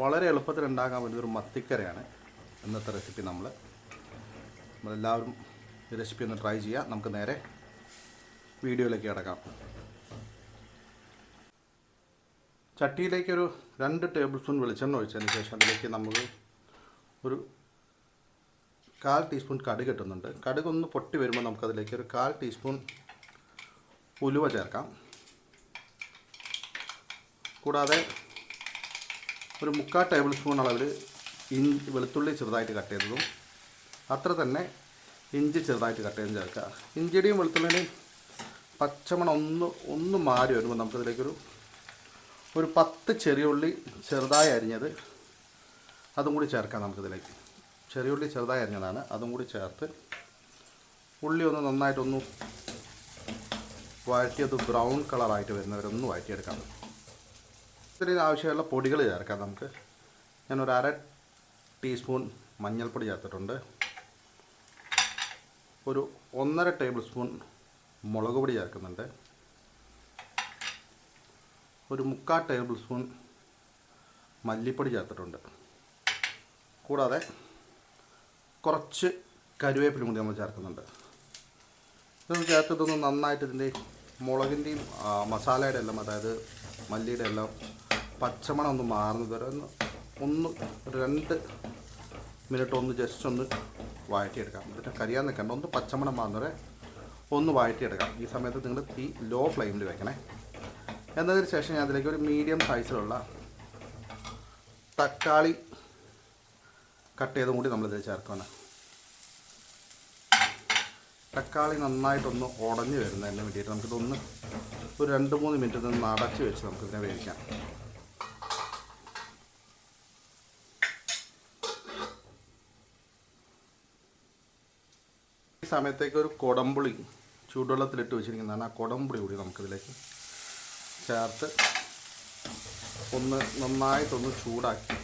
വളരെ എളുപ്പത്തിൽ ഉണ്ടാക്കാൻ പറ്റുന്ന ഒരു മത്തിക്കരയാണ് ഇന്നത്തെ റെസിപ്പി നമ്മൾ നമ്മളെല്ലാവരും ഈ റെസിപ്പി ഒന്ന് ട്രൈ ചെയ്യുക നമുക്ക് നേരെ വീഡിയോയിലേക്ക് കിടക്കാം. ചട്ടിയിലേക്ക് ഒരു രണ്ട് ടേബിൾ സ്പൂൺ വെളിച്ചെണ്ണ ഒഴിച്ചതിന് ശേഷം അതിലേക്ക് നമുക്ക് ഒരു കാൽ ടീസ്പൂൺ കടുക് കിട്ടുന്നുണ്ട്. കടുക് ഒന്ന് പൊട്ടി വരുമ്പോൾ നമുക്കതിലേക്ക് ഒരു കാൽ ടീസ്പൂൺ ഉലുവ ചേർക്കാം. കൂടാതെ ഒരു മുക്കാൽ ടേബിൾ സ്പൂൺ അളവിൽ ഇഞ്ചി വെളുത്തുള്ളി ചെറുതായിട്ട് കട്ട് ചെയ്തതും അത്ര തന്നെ ഇഞ്ചി ചെറുതായിട്ട് കട്ട് ചെയ്തും ചേർക്കുക. ഇഞ്ചിയുടെയും വെളുത്തുള്ളിയുടെയും പച്ചമണം ഒന്ന് ഒന്ന് മാറി വരുമ്പോൾ നമുക്കതിലേക്കൊരു ഒരു പത്ത് ചെറിയ ഉള്ളി ചെറുതായി അരിഞ്ഞത് അതും കൂടി ചേർക്കാം നമുക്കിതിലേക്ക്. ചെറിയ ഉള്ളി ചെറുതായി അരിഞ്ഞതാണ് അതും കൂടി ചേർത്ത് ഉള്ളി ഒന്ന് നന്നായിട്ടൊന്ന് വഴറ്റിയത് ബ്രൗൺ കളറായിട്ട് വരുന്നവരൊന്ന് വഴറ്റിയെടുക്കാം. ഇതിന് ആവശ്യമുള്ള പൊടികൾ ചേർക്കാം നമുക്ക്. ഞാനൊരു അര ടീസ്പൂൺ മഞ്ഞൾപ്പൊടി ചേർത്തിട്ടുണ്ട്. ഒരു ഒന്നര ടേബിൾ സ്പൂൺ മുളക് പൊടി ചേർക്കുന്നുണ്ട്. ഒരു മുക്കാൽ ടേബിൾ സ്പൂൺ മല്ലിപ്പൊടി ചേർത്തിട്ടുണ്ട്. കൂടാതെ കുറച്ച് കരുവേപ്പിലും കൂടി നമ്മൾ ചേർക്കുന്നുണ്ട്. ഇതൊന്ന് ചേർത്തിട്ടൊന്ന് നന്നായിട്ട് ഇതിന്റെ മുളകിന്റെയും മസാലയുടെ എല്ലാം അതായത് മല്ലിയുടെ എല്ലാം പച്ചമണം ഒന്ന് മാറുന്നത് വരെ ഒന്ന് ഒന്ന് രണ്ട് മിനിറ്റ് ഒന്ന് ജസ്റ്റ് ഒന്ന് വഴറ്റിയെടുക്കാം. എന്നിട്ട് കരിയാൻ നിൽക്കേണ്ട. ഒന്ന് പച്ചമണം മാറുന്നവരെ ഒന്ന് വഴറ്റിയെടുക്കാം. ഈ സമയത്ത് നിങ്ങൾ തീ ലോ ഫ്ലെയിമിൽ വെക്കണേ. എന്നതിന് ശേഷം ഞാൻ അതിലേക്ക് ഒരു മീഡിയം സൈസിലുള്ള തക്കാളി കട്ട് ചെയ്തും കൂടി നമ്മളിതിൽ ചേർക്കണം തക്കാളി നന്നായിട്ടൊന്ന് ഉടഞ്ഞു വരുന്നതിന് വേണ്ടിയിട്ട് നമുക്കിതൊന്ന് ഒരു രണ്ട് മൂന്ന് മിനിറ്റ് നിന്ന് അടച്ച് വെച്ച് നമുക്കിതിനെ വേവിക്കാം. സമയത്തേക്ക് ഒരു കുടംപുളി ചൂടുവെള്ളത്തിലിട്ട് വെച്ചിരിക്കുന്നതാണ്. ആ കുടംപുളി കൂടി നമുക്കിതിലേക്ക് ചേർത്ത് ഒന്ന് നന്നായിട്ടൊന്ന് ചൂടാക്കി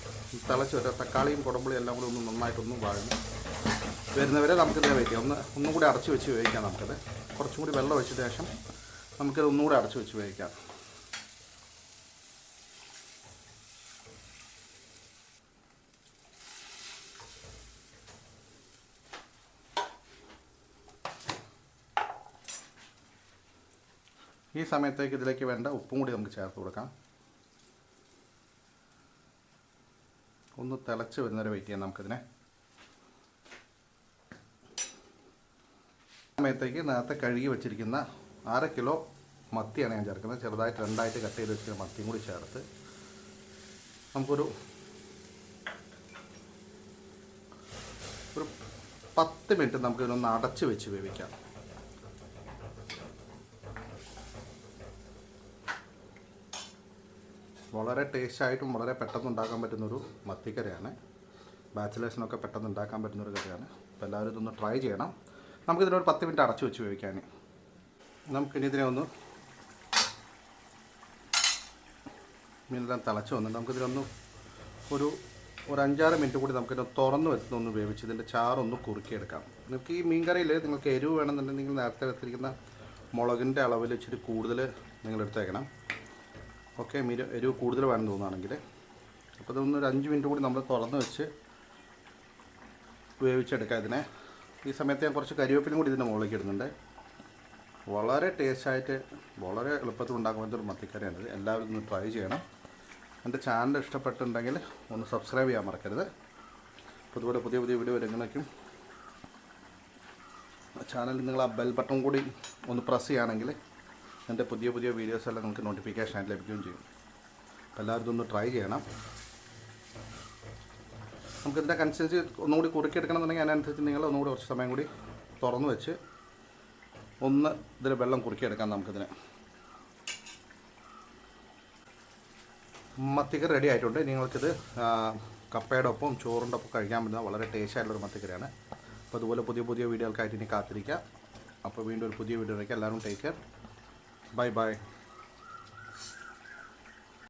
തിളച്ച് വരെ തക്കാളിയും കുടംപുളിയും എല്ലാം കൂടി ഒന്ന് നന്നായിട്ടൊന്ന് വഴങ്ങി വരുന്നവരെ നമുക്കിതിനെ വയ്ക്കാം ഒന്ന് ഒന്നും കൂടി അടച്ച് വെച്ച് വേവിക്കാം നമുക്കത്. കുറച്ചും കൂടി വെള്ളം ഒഴിച്ച ശേഷം നമുക്കിത് ഒന്നുകൂടി അടച്ച് വെച്ച് വേവിക്കാം. ഈ സമയത്തേക്ക് ഇതിലേക്ക് വേണ്ട ഉപ്പും കൂടി നമുക്ക് ചേർത്ത് കൊടുക്കാം. ഒന്ന് തിളച്ച് വരുന്നവരെ വെയിറ്റ് ചെയ്യാം നമുക്കിതിനെ. സമയത്തേക്ക് നേരത്തെ കഴുകി വെച്ചിരിക്കുന്ന അര കിലോ മത്തിയാണ് ഞാൻ ചേർക്കുന്നത്. ചെറുതായിട്ട് രണ്ടായിട്ട് കട്ട് ചെയ്ത് വെച്ചിരിക്കുന്ന മത്തിയും കൂടി ചേർത്ത് നമുക്കൊരു ഒരു പത്ത് മിനിറ്റ് നമുക്കിതിനൊന്ന് അടച്ച് വെച്ച് വേവിക്കാം. വളരെ ടേസ്റ്റ് ആയിട്ടും വളരെ പെട്ടെന്ന് ഉണ്ടാക്കാൻ പറ്റുന്നൊരു മത്തിക്കറിയാണ്. ബാച്ചിലേഴ്സിനൊക്കെ പെട്ടെന്ന് ഉണ്ടാക്കാൻ പറ്റുന്നൊരു കറിയാണ്. അപ്പോൾ എല്ലാവരും ഇതൊന്ന് ട്രൈ ചെയ്യണം. നമുക്കിതിനൊരു പത്ത് മിനിറ്റ് അടച്ചു വെച്ച് വേവിക്കാൻ. നമുക്കിനി ഇതിനെ ഒന്ന് മീനെല്ലാം തിളച്ച് വന്നിട്ട് നമുക്കിതിനൊന്ന് ഒരു ഒരു അഞ്ചാറ് മിനിറ്റ് കൂടി നമുക്കിത് തുറന്ന് വെച്ചൊന്ന് വേവിച്ച് ഇതിന്റെ ചാറൊന്ന് കുറുക്കിയെടുക്കാം. നിങ്ങൾക്ക് ഈ മീൻ കറിയിൽ നിങ്ങൾക്ക് എരിവ് വേണമെന്നുണ്ടെങ്കിൽ നേരത്തെ വെച്ചിരിക്കുന്ന മുളകിന്റെ അളവിൽ ഇച്ചിരി കൂടുതൽ നിങ്ങൾ എടുത്തേക്കണം. ഓക്കെ മീൻ എരിവ് കൂടുതൽ വേണം തോന്നുകയാണെങ്കിൽ. അപ്പോൾ ഇതൊന്ന് ഒരു അഞ്ച് മിനിറ്റ് കൂടി നമ്മൾ തുറന്ന് വെച്ച് വേവിച്ചെടുക്കാം ഇതിനെ. ഈ സമയത്ത് ഞാൻ കുറച്ച് കരിവേപ്പിലും കൂടി ഇതിന്റെ മുകളിലേക്ക് ഇടുന്നുണ്ട്. വളരെ ടേസ്റ്റായിട്ട് വളരെ എളുപ്പത്തിൽ ഉണ്ടാക്കാൻ പറ്റുന്ന ഒരു ഇത്. എല്ലാവരും ഒന്ന് ട്രൈ ചെയ്യണം. എന്റെ ചാനൽ ഇഷ്ടപ്പെട്ടിട്ടുണ്ടെങ്കിൽ ഒന്ന് സബ്സ്ക്രൈബ് ചെയ്യാൻ മറക്കരുത്. അപ്പോൾ പുതിയ പുതിയ വീഡിയോ വരുന്നേക്കും ചാനലിൽ നിങ്ങൾ ആ ബെൽ ബട്ടൺ കൂടി ഒന്ന് പ്രസ് ചെയ്യുകയാണെങ്കിൽ എന്റെ പുതിയ പുതിയ വീഡിയോസ് എല്ലാം നിങ്ങൾക്ക് നോട്ടിഫിക്കേഷൻ ആയിട്ട് ലഭിക്കുകയും ചെയ്യും. എല്ലാവരും ഇതൊന്ന് ട്രൈ ചെയ്യണം. നമുക്ക് ഇതിന്റെ കൺസിസ്റ്റൻസി ഒന്നുകൂടി കുറുക്കിയെടുക്കണമെന്നുണ്ടെങ്കിൽ അതിനനുസരിച്ച് നിങ്ങൾ ഒന്നുകൂടി കുറച്ച് സമയം കൂടി തുറന്ന് വെച്ച് ഒന്ന് ഇതിൽ വെള്ളം കുറുക്കിയെടുക്കാം നമുക്കിതിനെ. മത്തിക്കറി റെഡി ആയിട്ടുണ്ട്. നിങ്ങൾക്കിത് കപ്പയുടെ ഒപ്പം ചോറിന്റെ ഒപ്പം കഴിക്കാൻ പറ്റുന്ന വളരെ ടേസ്റ്റ് ആയിട്ടുള്ളൊരു മത്തിക്കറിയാണ്. അപ്പോൾ അതുപോലെ പുതിയ പുതിയ വീഡിയോകൾക്കായിട്ട് ഇനി കാത്തിരിക്കുക അപ്പോൾ വീണ്ടും ഒരു പുതിയ വീഡിയോയിലേക്ക് എല്ലാവരും ടേക്ക് കെയർ Bye-bye.